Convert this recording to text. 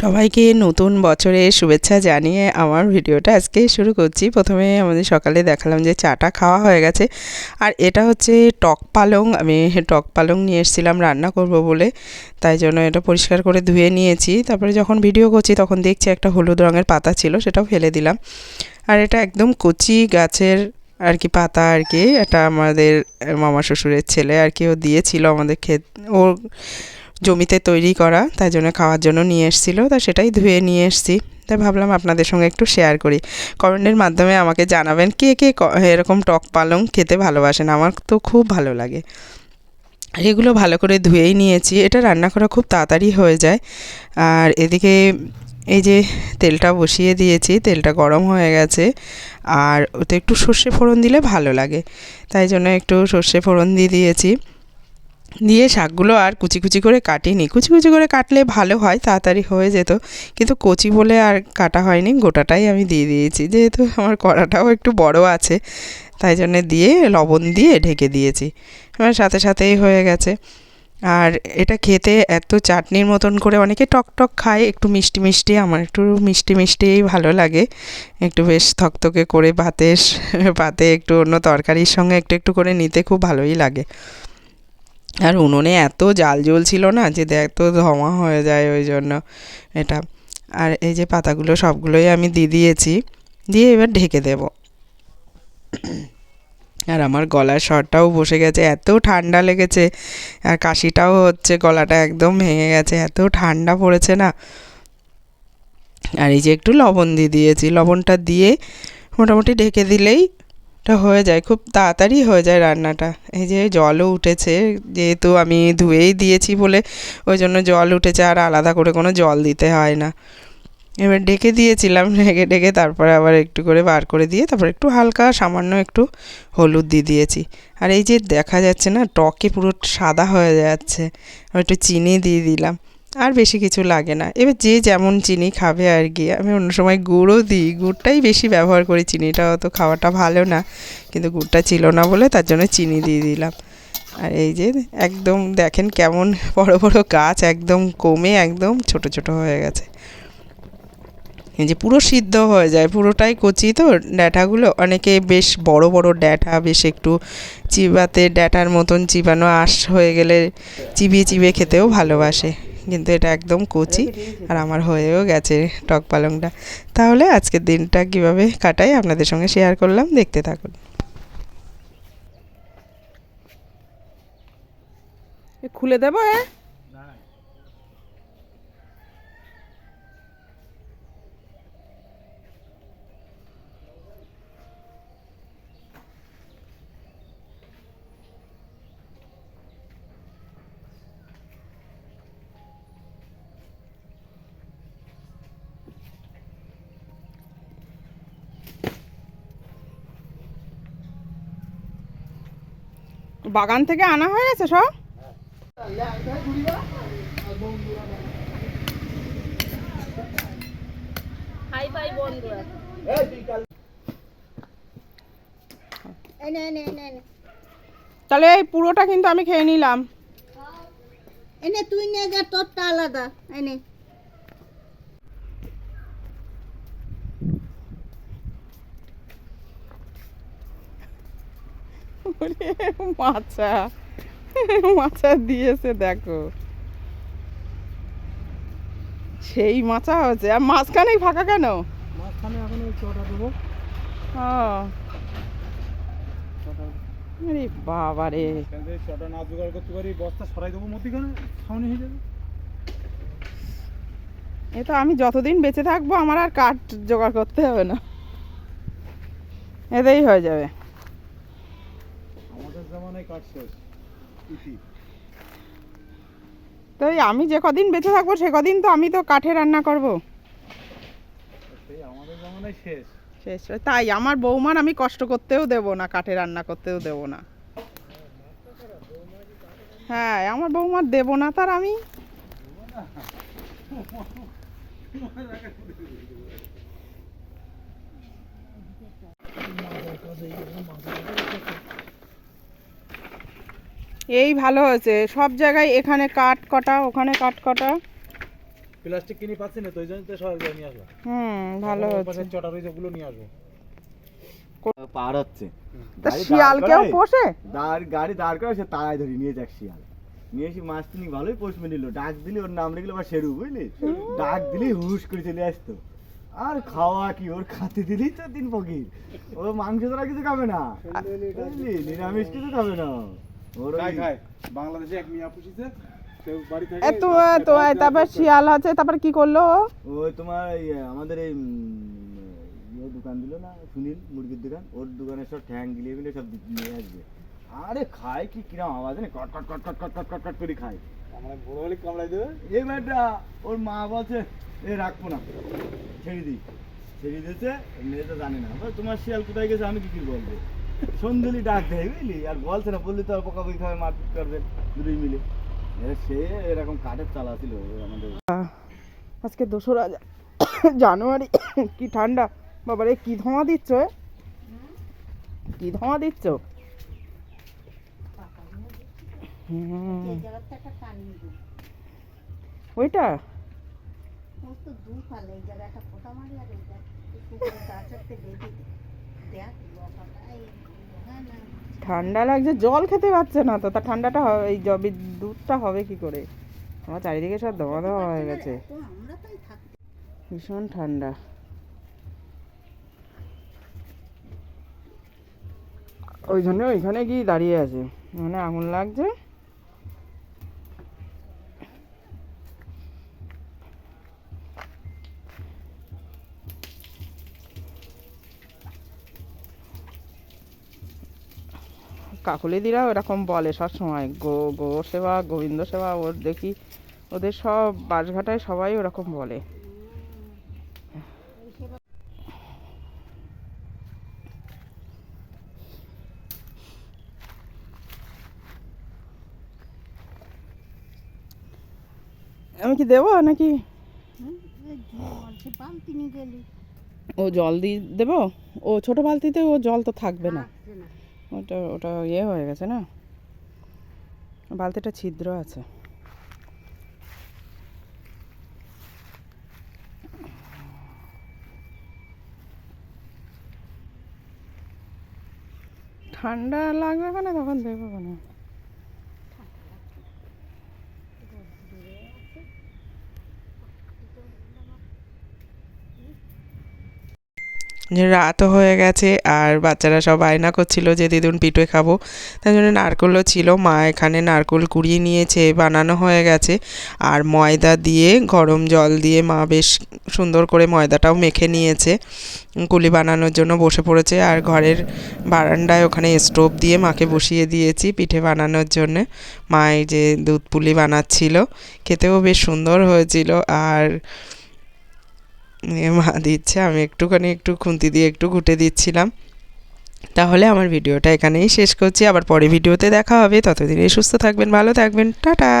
সবাইকে নতুন বছরের শুভেচ্ছা জানিয়ে আমার ভিডিওটা আজকে শুরু করছি। প্রথমে আমাদের সকালে দেখালাম যে চাটা খাওয়া হয়ে গেছে। আর এটা হচ্ছে টক পালং। আমি টক পালং নিয়ে এসেছিলাম রান্না করব বলে। তাই জন্য এটা পরিষ্কার করে ধুয়ে নিয়েছি। তারপরে যখন ভিডিও করছি তখন দেখছি একটা হলুদ রঙের পাতা ছিল, সেটাও ফেলে দিলাম। আর এটা একদম কচি গাছের আর কি পাতা আর কি, এটা আমাদের মামা শ্বশুরের ছেলে আর কি, ও দিয়েছিল আমাদের ক্ষেত, ওর জমিতে তৈরি করা, তাই জন্য খাওয়ার জন্য নিয়ে এসেছিল, তা সেটাই ধুয়ে নিয়ে এসেছি। তাই ভাবলাম আপনাদের সঙ্গে একটু শেয়ার করি। কমেন্টের মাধ্যমে আমাকে জানাবেন কে কে ক- এরকম টক পালং খেতে ভালোবাসেন, আমার তো খুব ভালো লাগে। আর এগুলো ভালো করে ধুয়েই নিয়েছি, এটা রান্না করা খুব তাড়াতাড়ি হয়ে যায়। আর এদিকে এই যে তেলটা বসিয়ে দিয়েছি, তেলটা গরম হয়ে গেছে। আর ওতে একটু সর্ষে ফোড়ন দিলে ভালো লাগে। তাই জন্য একটু সর্ষে ফোড়ন দিয়ে দিয়েছি। দিয়ে শাকগুলো আর কুচি কুচি করে কাটিনি। কুচি কুচি করে কাটলে ভালো হয়, তাড়াতাড়ি হয়ে যেত। কিন্তু কচি বলে আর কাটা হয়নি, গোটাটাই আমি দিয়ে দিয়েছি। যেহেতু আমার কড়াটাও একটু বড় আছে, তাই জন্য দিয়ে লবণ দিয়ে ঢেকে দিয়েছি। আমার সাথে সাথেই হয়ে গেছে। আর এটা খেতে এত চাটনির মতন করে অনেকে টক টক খায়, একটু মিষ্টি মিষ্টি, আমার একটু মিষ্টি মিষ্টিই ভালো লাগে। একটু বেশ থকথকে করে ভাতে ভাতে একটু অন্য তরকারির সঙ্গে একটু একটু করে নিতে খুব ভালোই লাগে। আর উনুনে এত জাল জ্বলছিল না যে এত ধোঁয়া হয়ে যায় ওই জন্য এটা। আর এই যে পাতাগুলো সবগুলোই আমি দিয়ে দিয়েছি, দিয়ে এবার ঢেকে দেব। আর আমার গলার স্বরটাও বসে গেছে এত ঠান্ডা লেগেছে। আর কাশিটাও হচ্ছে, গলাটা একদম ভেঙে গেছে এত ঠান্ডা পড়েছে না। আর এই যে একটু লবণ দিয়ে দিয়েছি, লবণটা দিয়ে মোটামুটি ঢেকে দিলেই এটা হয়ে যায়, খুব তাড়াতাড়ি হয়ে যায় রান্নাটা। এই যে জলও উঠেছে, যেহেতু আমি ধুয়েই দিয়েছি বলে ওই জন্য জল উঠেছে, আর আলাদা করে কোনো জল দিতে হয় না। এবার ডেকে দিয়েছিলাম ঢেকে ডেকে তারপরে আবার একটু করে বার করে দিয়ে তারপর একটু হালকা সামান্য একটু হলুদ দিয়ে দিয়েছি। আর এই যে দেখা যাচ্ছে না, টকে পুরো সাদা হয়ে যাচ্ছে আর একটু চিনি দিয়ে দিলাম, আর বেশি কিছু লাগে না। এবার যে যেমন চিনি খাবে আর কি, আমি অন্য সময় গুড়ও দিই, গুড়টাই বেশি ব্যবহার করি, চিনিটা অত খাওয়াটা ভালো না, কিন্তু গুড়টা ছিল না বলে তার জন্য চিনি দিয়ে দিলাম। আর এই যে একদম দেখেন কেমন বড় বড় গাছ, একদম কমে একদম ছোট ছোট হয়ে গেছে। যে পুরো সিদ্ধ হয়ে যায়, পুরোটাই কচি তো ড্যাঁটাগুলো অনেকে বেশ বড় বড় ড্যাঁটা বেশ একটু চিবাতে ড্যাঁটার মতন চিবানো আঁশ হয়ে গেলে চিবিয়ে চিবিয়ে খেতেও ভালোবাসে। কিন্তু এটা একদম কচি আর আমার হয়েও গেছে টক পালংটা। তাহলে আজকের দিনটা কীভাবে কাটাই আপনাদের সঙ্গে শেয়ার করলাম, দেখতে থাকুন। খুলে দেবো এ বাগান থেকে আনা হয়ে গেছে সব? তাহলে এই পুরোটা কিন্তু আমি খেয়ে নিলাম। এনে তুই নিয়ে যা তোরটা আলাদা। এনে ওরে মাছা মাছা দিয়েছে দেখো। সেই মাছা হয়েছে। আর মাঝখানেই ফাঁকা কেন? মাঝখানে এখন ওই চটা দেবো। আরে বাবা রে। চটা না জোগাড় করতে পারি বস্তা সরাই দেবো মধ্যিখানে হয়ে যাবে। এ তো আমি যতদিন বেঁচে থাকব আমার আর কাঠ জোগাড় করতে হবে না। এতেই হয়ে যাবে। জামানায় কাঠ শেষ। ইতি। তো আমি যে কদিন বেঁচে থাকব সে কদিন তো আমি তো কাঠে রান্না করব। আমাদের জামানায় শেষ। শেষ। তাই আমার বৌমার আমি কষ্ট করতেও দেব না কাঠে রান্না করতেও দেব না। হ্যাঁ আমার বৌমার দেব না তার আমি। এই ভালো হয়েছে। সব জায়গায় এখানে কাঠ কটা ওখানে কাঠ কটা। প্লাস্টিক কিনে পাচ্ছি না তো ওই জন্য তো সবাই নিয়ে আসব হুম ভালো পাশে চটা রয়েছে ওগুলো নিয়ে আসব। পার হচ্ছে। তা শিয়াল কেউ পোষে? দাঁড় গাড়ি দাঁড় করে সে তাড়াই ধরি নিয়ে যাক শিয়াল। নিয়ে এসে মাছ তিনি ভালোই পোষমে নিল। ডাক দিলি ওর নাম রেখে আবার সেরু বুঝলি? ডাক দিলি হুশ করে চলে আসতো। আর খাওয়া কি ওর খাতে দিলি তো দিন ফকির। ও মাংস ছাড়া কিছু খাবে না। বুঝলি? নিরামিষ কিছু খাবে না। বাংলাদেশে এক মিয়া পুষিছে কেউ বাড়ি থেকে এ তো তো তারপর শিয়াল আছে তারপর কি করল ওই তোমার আমাদের এই দোকান দিল না সুনীল মুরগির দোকান ওর দোকানে সব ঠ্যাং গিলিয়ে মিলে সব নিয়ে আসবে। আরে খায় কি কিরম আওয়াজ জানে কট কট কট কট কট কট কট কট করে খায়। আমরা বড় হলে কামড়াই দেবে? এই মেয়েটা ওর মা বলছে এ রাখব না ছেড়ে দিই। ছেড়ে দিয়েছে মেয়ে তো জানে না। তোমার শিয়াল কোথায় গেছে আমি কি কি বলব? সন্ধুলি ডাক দেয় বুঝলি? আর বলছে না বললি তো আর পোকা বই খাবে মারপিট করবে দুই মিলে। সে এরকম কাঠের চালা ছিল আমাদের। আজকে দোসরা জানুয়ারি কি ঠান্ডা। বাবা রে কি ধোঁয়া দিচ্ছ কি ধোঁয়া দিচ্ছ? ওইটা? দু পালে মারি আর এইটা দেখ। ঠান্ডা লাগছে, জল খেতে পারছে না তো, তা ঠান্ডাটা হবে, এই জবি দুধটা হবে কি করে? আমার চারিদিকে সব ধোয়া ধোয়া হয়ে গেছে। ভীষণ ঠান্ডা। ওই জন্য ওইখানে গিয়ে দাঁড়িয়ে আছে। মানে আগুন লাগছে। কাকুলিদিরাও এরকম বলে সব সময় গো গো সেবা গোবিন্দ সেবা ওর দেখি। ওদের সব বাসঘাটায় সবাই ওরকম বলে। আমি কি দেবো নাকি? ও জল দিয়ে দেবো? ও ছোট বালতিতে ও জল তো থাকবে না। ওটা ওটা ইয়ে হয়ে গেছে না? বালতিটা ছিদ্র আছে। ঠান্ডা লাগবে কেন তখন দেবো কেন যে রাতও হয়ে গেছে আর বাচ্চারা সব আয়না করছিল যে, দিদুন পিঠে খাব। তাই জন্য নারকলও ছিল। মা এখানে নারকল কুড়িয়ে নিয়েছে, বানানো হয়ে গেছে। আর ময়দা দিয়ে, গরম জল দিয়ে মা বেশ সুন্দর করে ময়দাটাও মেখে নিয়েছে। কুলি বানানোর জন্য বসে পড়েছে আর ঘরের বারান্দায় ওখানে স্টোভ দিয়ে মাকে বসিয়ে দিয়েছি পিঠে বানানোর জন্য। মা এই যে দুধ পুলি বানাচ্ছিল, খেতেও বেশ সুন্দর হয়েছিল। আর মা দিচ্ছে, আমি একটুখানি একটু খুন্তি দিয়ে একটু ঘুটে দিচ্ছিলাম। তাহলে আমার ভিডিওটা এখানেই শেষ করছি, আবার পরে ভিডিওতে দেখা হবে ততদিনই সুস্থ থাকবেন, ভালো থাকবেন, টাটা!